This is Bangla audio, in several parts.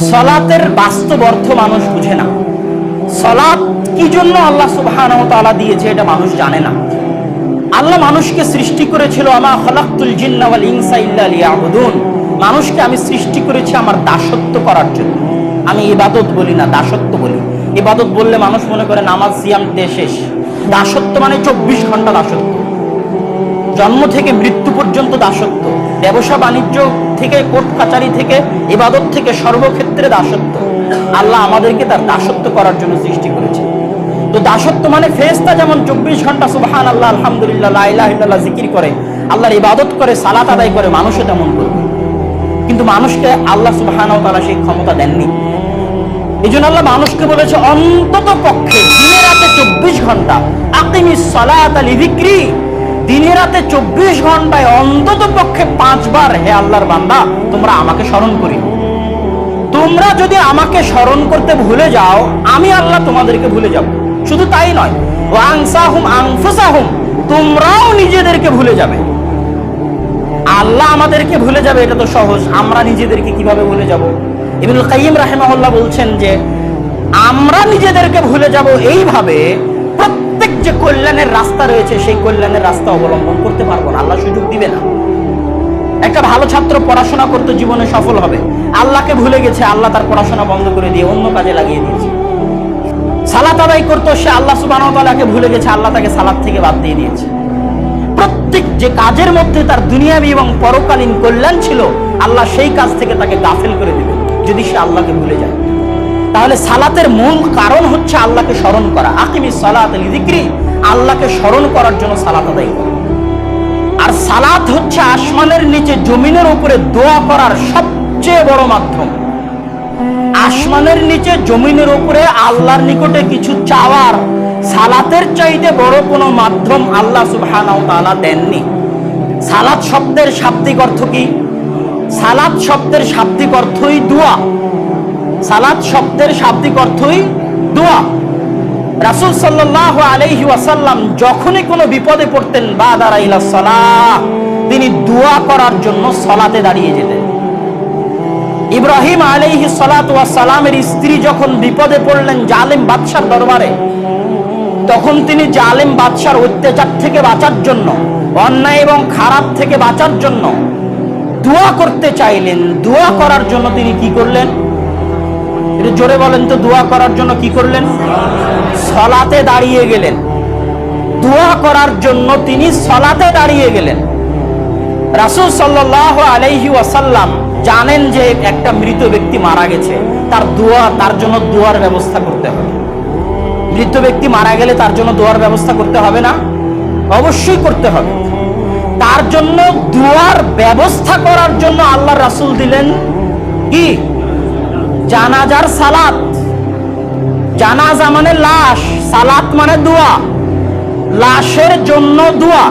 সলাতের বাস্তব অর্থ মানুষ বুঝে না। সলাৎ কি জন্য আল্লাহ ওয়া দিয়েছে এটা মানুষ জানে না। আল্লাহ মানুষকে সৃষ্টি করেছিল, আমা খলাকতুল জিন্না ওয়াল ইনসা ইল্লা লিয়াবুদুন। মানুষকে আমি সৃষ্টি করেছি আমার দাসত্ব করার জন্য। আমি ইবাদত বলি না, দাসত্ব বলি। ইবাদত বললে মানুষ মনে করে নামাজ, সিয়াম দিয়ে দাসত্ব মানে চব্বিশ ঘণ্টা দাসত্ব। জন্ম থেকে মৃত্যু পর্যন্ত দাসত্ব, ব্যবসা বাণিজ্য থেকে কোর্ট কাচারি থেকে ইবাদত থেকে সর্বক্ষেত্রে দাসত্ব। আল্লাহ আমাদেরকে তার দাসত্ব করার জন্য সৃষ্টি করেছে তো দাসত্ব মানে ফেরেশতা যেমন চব্বিশ ঘণ্টা সুবহান আল্লাহ আলহামদুলিল্লাহ, লা জিকির করে, আল্লাহর ইবাদত করে, সালাত আদায় করে, মানুষও তেমন করবে। কিন্তু মানুষকে আল্লাহ সুবহানাহু ওয়া তাআলা সেই ক্ষমতা দেননি। এই জন্য আল্লাহ মানুষকে বলেছে, অন্তত পক্ষে দিনে রাতে চব্বিশ ঘণ্টা আকিমি সালাত আলী বিক্রি দিনে রাতে চব্বিশ ঘন্টায় অন্তত পক্ষে পাঁচবার হে আল্লাহর বান্দা, তোমরা আমাকে স্মরণ করি তোমরা যদি আমাকে স্মরণ করতে ভুলে যাও, আমি আল্লাহ তোমাদেরকে ভুলে যাব। শুধু তাই নয় ও আংসাহুম আংফুসাহুম, তোমরাও নিজেদেরকে ভুলে যাবে। আল্লাহ আমাদেরকে ভুলে যাবে, এটা তো সহজ। আমরা নিজেদেরকে কীভাবে ভুলে যাব? ইবনুল কাইয়িম রাহিমাহুল্লাহ বলছেন যে, আমরা নিজেদেরকে ভুলে যাব এইভাবে যে কল্যাণের রাস্তা রয়েছে, সেই কল্যাণের রাস্তা অবলম্বন করতে পারব না। আল্লাহ সুযোগ দিবে না। একটা ভালো ছাত্র পড়াশোনা করতে জীবনে সফল হবে। আল্লাহকে ভুলে গেছে, আল্লাহ তার পড়াশোনা বন্ধ করে দিয়ে অন্য কাজে লাগিয়ে দিয়েছে। সালাত আদায় করতো সে আল্লাহ সুবহানাহু ভুলে গেছে, আল্লাহ তাকে সালাত থেকে বাদ দিয়ে দিয়েছে। প্রত্যেক যে কাজের মধ্যে তার দুনিয়াবি এবং পরকালীন কল্যাণ ছিল, আল্লাহ সেই কাজ থেকে তাকে গাফেল করে দিবে, যদি সে আল্লাহকে ভুলে যায়। তাহলে সালাতের মূল কারণ হচ্ছে আল্লাহকে স্মরণ করা। আকিমি সালাত লিদিক্রি আল্লাহকে স্মরণ করার জন্য সালাত আদায় করা। আর সালাত হচ্ছে আসমানের নিচে জমিনের উপরে দোয়া করার সবচেয়ে বড় মাধ্যম। আসমানের নিচে জমিনের উপরে আল্লাহর নিকটে কিছু চাওয়ার সালাতের চাইতে বড় কোনো মাধ্যম আল্লাহ সুবহানাহু তাআলা দেননি। সালাত শব্দের শাব্দিক অর্থ কি? সালাত শব্দের শাব্দিক অর্থই দোয়া। সালাত শব্দের শাব্দিক অর্থই দোয়া। রাসূল সাল্লাল্লাহু আলাইহি ওয়াসাল্লাম যখনই কোনো বিপদে পড়তেন বা দাঁড়াইলা সালাহ, তিনি দোয়া করার জন্য সলাতে দাঁড়িয়ে যেতেন। ইব্রাহিম আলাইহি সালামের স্ত্রী যখন বিপদে পড়লেন জালেম বাদশার দরবারে, তখন তিনি জালেম বাদশার অত্যাচার থেকে বাঁচার জন্য, অন্যায় এবং খারাপ থেকে বাঁচার জন্য দোয়া করতে চাইলেন। দোয়া করার জন্য তিনি কি করলেন? জোরে বলেন তো, দোয়া করার জন্য কি করলেন? সলাতে দাঁড়িয়ে গেলেন। দোয়া করার জন্য তিনি সলাতে দাঁড়িয়ে গেলেন। রাসূল সাল্লাল্লাহু আলাইহি ওয়াসাল্লাম জানেন যে একটা মৃত ব্যক্তি মারা গেছে। তার দোয়া, তার জন্য দোয়ার ব্যবস্থা করতে হবে। মৃত ব্যক্তি মারা গেলে তার জন্য দোয়ার ব্যবস্থা করতে হবে না? অবশ্যই করতে হবে। তার জন্য দোয়ার ব্যবস্থা করার জন্য আল্লাহ রাসূল দিলেন কি? জানাজার সালাত। জানাজা মানে লাশ, সালাত মানে দোয়া। লাশের জন্য দোয়া।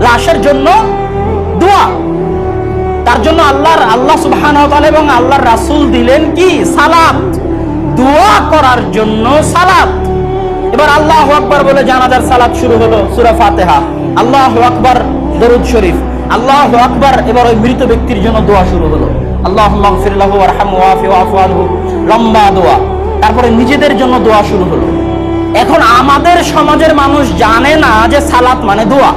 লাশের জন্য দোয়া। তার জন্য আল্লাহর, আল্লাহ তাআলা এবং আল্লাহর রাসূল দিলেন কি? সালাত। দোয়া করার জন্য সালাত। এবার আল্লাহু আকবার বলে জানাজার সালাত শুরু হলো সূরা ফাতিহা। আল্লাহু আকবার, দরুদ শরীফ। আল্লাহু আকবার, এবার ওই মৃত ব্যক্তির জন্য দোয়া শুরু হলো। আল্লাহুম্মা গফির লাহু ওয়ারহামহু ওয়াফি ওয়াফু আনহু। লম্বা দোয়া। তারপরে নিজেদের জন্য দোয়া শুরু হলো। এখন আমাদের সমাজের মানুষ জানে না যে সালাত মানে দোয়া।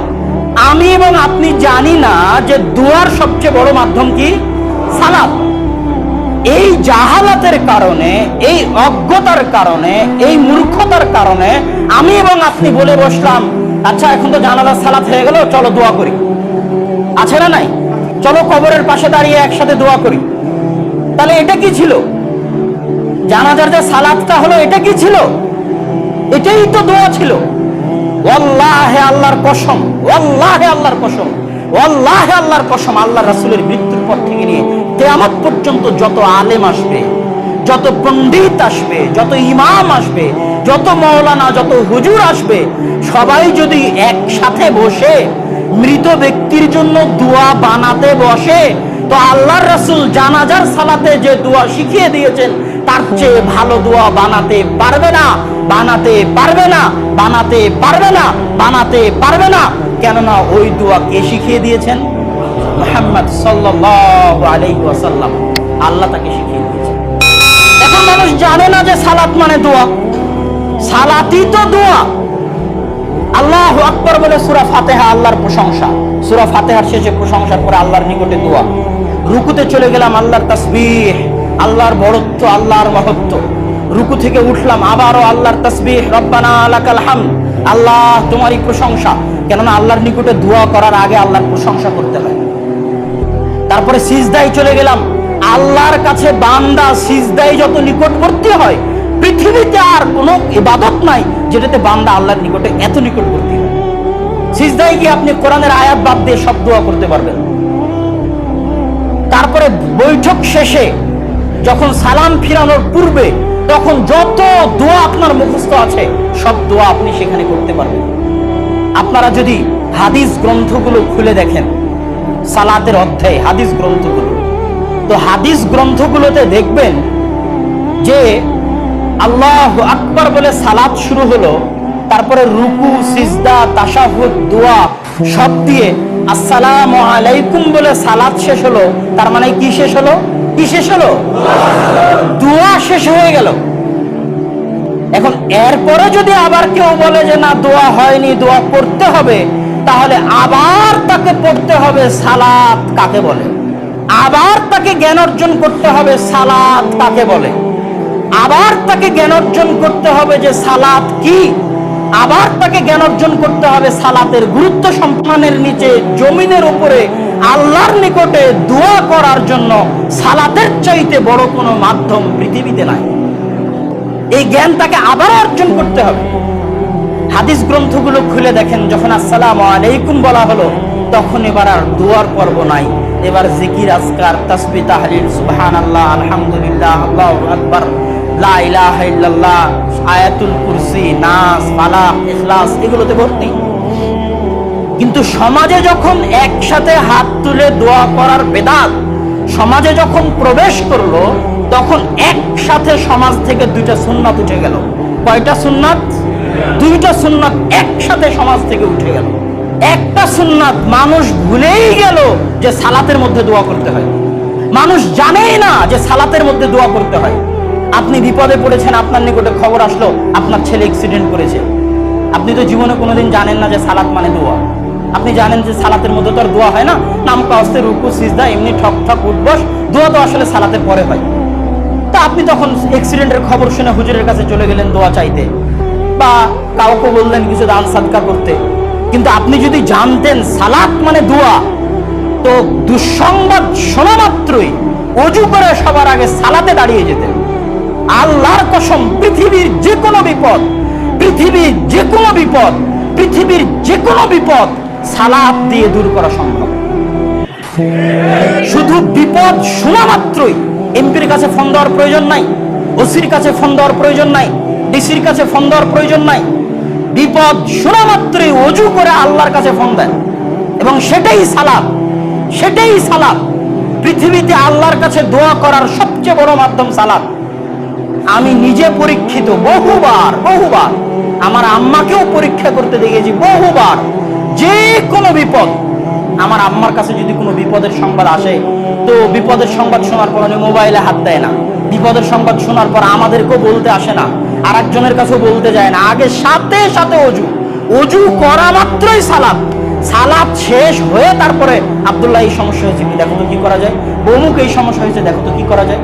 আমি এবং আপনি জানি না যে দোয়ার সবচেয়ে বড় মাধ্যম কি? সালাত। এই জাহালাতের কারণে, এই অজ্ঞতার কারণে, এই মূর্খতার কারণে আমি এবং আপনি বলে বসলাম আচ্ছা এখন তো জানালার সালাত হয়ে গেল, চলো দোয়া করি। আছে না নাই? চলো কবরের পাশে দাঁড়িয়ে একসাথে দোয়া করি। তাহলে এটা কি ছিল? জানাজার যে সালাতটা হলো, এটা কি ছিল? এটাই তো দোয়া ছিল। আল্লাহর কসম আল্লাহর কসম আল্লাহর কসম আল্লাহ রাসূলের মৃত্যুর পর থেকে নিয়ে কিয়ামত পর্যন্ত যত আলেম আসবে, যত পণ্ডিত আসবে, যত ইমাম আসবে, যত মৌলানা, যত হুজুর আসবে, সবাই যদি একসাথে বসে মৃত ব্যক্তির জন্য দোয়া বানাতে বসে, তো আল্লাহর রাসূল জানাজার সালাতে যে দোয়া শিখিয়ে দিয়েছেন, তার চেয়ে ভালো দোয়া বানাতে পারবে না, বানাতে পারবে না, বানাতে পারবে না, বানাতে পারবে না। কেননা ওই দোয়া কে শিখিয়ে দিয়েছেন? মুহাম্মদ সাল্লাল্লাহু আলাইহি ওয়াসাল্লাম। আল্লাহ তাকে শিখিয়ে দিয়েছেন। এখন মানুষ জানে না যে সালাত মানে দোয়া। সালাতই তো দোয়া। আল্লাহ আকবর বলে সুরা ফাতেহা আল্লাহর প্রশংসা। সুরা ফাতেহার শেষে প্রশংসার পরে আল্লাহর নিকটে দোয়া। রুকুতে চলে গেলাম আল্লাহর আল্লাহর বড়ত্ব, আল্লাহর মহত্ব। রুকু থেকে উঠলাম আবারও আল্লাহর আল্লাহ, তোমারই প্রশংসা। কেননা আল্লাহর নিকটে দোয়া করার আগে আল্লাহর প্রশংসা করতে হয়। তারপরে সিজদাই চলে গেলাম। আল্লাহর কাছে বান্দা সিজদাই যত নিকটবর্তী হয় পৃথিবীতে আর কোনো ইবাদত নাই যেটাতে বান্দা আল্লাহর নিকটে এত নিকটবর্তী হয়। সিজদাই গিয়ে আপনি কোরআনের আয়াত বাদ দিয়ে সব দোয়া করতে পারবেন। তারপরে বৈঠক শেষে যখন সালাম ফিরানোর পূর্বে তখন যত দোয়া আপনার মুখস্থ আছে, সব দোয়া আপনি সেখানে করতে পারবেন। আপনারা যদি হাদিস গ্রন্থগুলো খুলে দেখেন, সালাতের অধ্যায়, হাদিস গ্রন্থগুলো, তো হাদিস গ্রন্থগুলোতে দেখবেন যে আল্লাহ আকবর বলে সালাত শুরু হলো, তারপরে রুকু, সিজদা, তাশাহুদ, দোয়া সব দিয়ে আসসালামু আলাইকুম বলে সালাত শেষ হলো। তার মানে কি শেষ হলো? কি শেষ হলো? দোয়া শেষ হয়ে গেল। এখন এরপরে যদি আবার কেউ বলে যে না, দোয়া হয়নি, দোয়া করতে হবে, তাহলে আবার তাকে পড়তে হবে সালাত কাকে বলে? আবার তাকে জ্ঞান অর্জন করতে হবে, সালাত কাকে বলে? আবার তাকে জ্ঞান অর্জন করতে হবে যে সালাত কি? আবার তাকে জ্ঞান অর্জন করতে হবে সালাতের গুরুত্ব সম্মানের নিচে, জমিনের উপরে, আল্লাহর নিকটে দোয়া করার জন্য। সালাতের চাইতে বড় কোনো মাধ্যম পৃথিবীতে নাই। এই জ্ঞান তাকে আবার অর্জন করতে হবে। হাদিস গ্রন্থগুলো খুলে দেখেন, যখন আসসালাম আলাইকুম বলা হলো, তখন এবার আর দুয়ার পর্ব নাই। এবার জিকির, আজকার তাসবি তাহলিল সুবহান আল্লাহ আলহামদুলিল্লাহ, আল্লাহ আকবার। কিন্তু সমাজে যখন একসাথে হাত তুলে দোয়া করার বেদাত, সমাজে যখন প্রবেশ করল, তখন একসাথে সমাজ থেকে দুইটা সুন্নাত উঠে গেল। কয়টা সুন্নাত? দুইটা সুন্নাত একসাথে সমাজ থেকে উঠে গেল। একটা সুন্নাত মানুষ ভুলেই গেল যে সালাতের মধ্যে দোয়া করতে হয়। মানুষ জানেই না যে সালাতের মধ্যে দোয়া করতে হয়। আপনি বিপদে পড়েছেন, আপনার নিকটে খবর আসলো, আপনার ছেলে অ্যাক্সিডেন্ট করেছে। আপনি তো জীবনে কোনোদিন জানেন না যে সালাত মানে দোয়া। আপনি জানেন যে সালাতের মধ্যে তো আর দোয়া হয় না? নাম কাস্তে রুকু, সিজদা, এমনি ঠক ঠক উঠবস, দোয়া তো আসলে সালাতের পরে হয়। তা আপনি তখন অ্যাক্সিডেন্টের খবর শুনে হুজুরের কাছে চলে গেলেন দোয়া চাইতে। বা কাউকে বললেন কিছু দান সাদকা করতে। কিন্তু আপনি যদি জানতেন সালাত মানে দোয়া, তো দুঃসংবাদ শোনা মাত্রই অজু করে সবার আগে সালাতে দাঁড়িয়ে যেতেন। আল্লাহর কসম, পৃথিবীর যে কোনো বিপদ, পৃথিবীর যে কোনো বিপদ, পৃথিবীর যে কোনো বিপদ সালাত দিয়ে দূর করা সম্ভব। শুধু বিপদ শোনা মাত্রই এমপির কাছে ফোন দেওয়ার প্রয়োজন নাই, ওসির কাছে ফোন দেওয়ার প্রয়োজন নাই, ডিসির কাছে ফোন দেওয়ার প্রয়োজন নাই। বিপদ শোনা মাত্রই অজু করে আল্লাহর কাছে ফোন দেন। এবং সেটাই সালাদ সেটাই সালাদ। পৃথিবীতে আল্লাহর কাছে দোয়া করার সবচেয়ে বড় মাধ্যম সালাদ। আমি নিজে পরীক্ষিত বহুবার বহুবার আমার আম্মাকেও পরীক্ষা করতে দেখেছি বহুবার। যে কোনো বিপদ, আমার আম্মার কাছে যদি কোনো বিপদের সংবাদ আসে, তো বিপদের সংবাদ শোনার পর উনি মোবাইলে হাত দেয় না। বিপদের সংবাদ শোনার পর আমাদেরকেও বলতে আসে না। আর একজনের কাছেও বলতে যায় না। আগে সাথে সাথে অজু অজু করা মাত্রই সালাদ সালাদ শেষ হয়ে তারপরে আবদুল্লাহ এই সমস্যা হয়েছে কি? দেখো তো কি করা যায়। বমুক এই সমস্যা হয়েছে, দেখো তো কি করা যায়।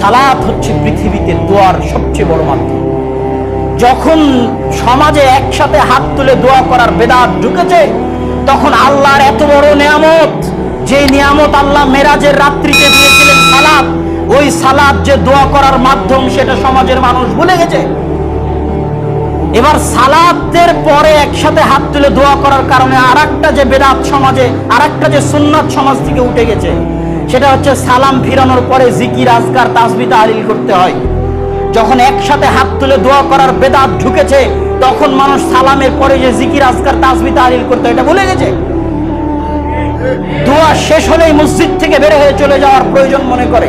সালাত হচ্ছে পৃথিবীতে দোয়ার সবচেয়ে বড় মাধ্যম। যখন সমাজে একসাথে হাত তুলে দোয়া করার বেদাত ঢুকেছে, তখন আল্লাহর এত বড় নিয়ামত, যে নিয়ামত আল্লাহ মেরাজের রাত্রিতে দিয়েছিলেন সালাদ ওই সালাদ যে দোয়া করার মাধ্যম সেটা সমাজের মানুষ ভুলে গেছে। এবার সালাতের পরে একসাথে হাত তুলে দোয়া করার কারণে আর যে বেদাত সমাজে আর যে সুন্নাত সমাজ থেকে উঠে গেছে। সেটা হচ্ছে সালাম ফিরানোর পরে জিকির, আজকার তাসবি তাহলিল করতে হয়। যখন একসাথে হাত তুলে দোয়া করার বেদাত ঢুকেছে, তখন মানুষ সালামের পরে যে জিকির, আজকার তাসবি তাহলিল করতে হয়, এটা ভুলে গেছে? দোয়া শেষ হলেই মসজিদ থেকে বের হয়ে চলে যাওয়ার প্রয়োজন মনে করে।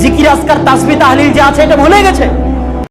জিকির, আজকার তাসবি তাহলিল যে আছে, এটা ভুলে গেছে?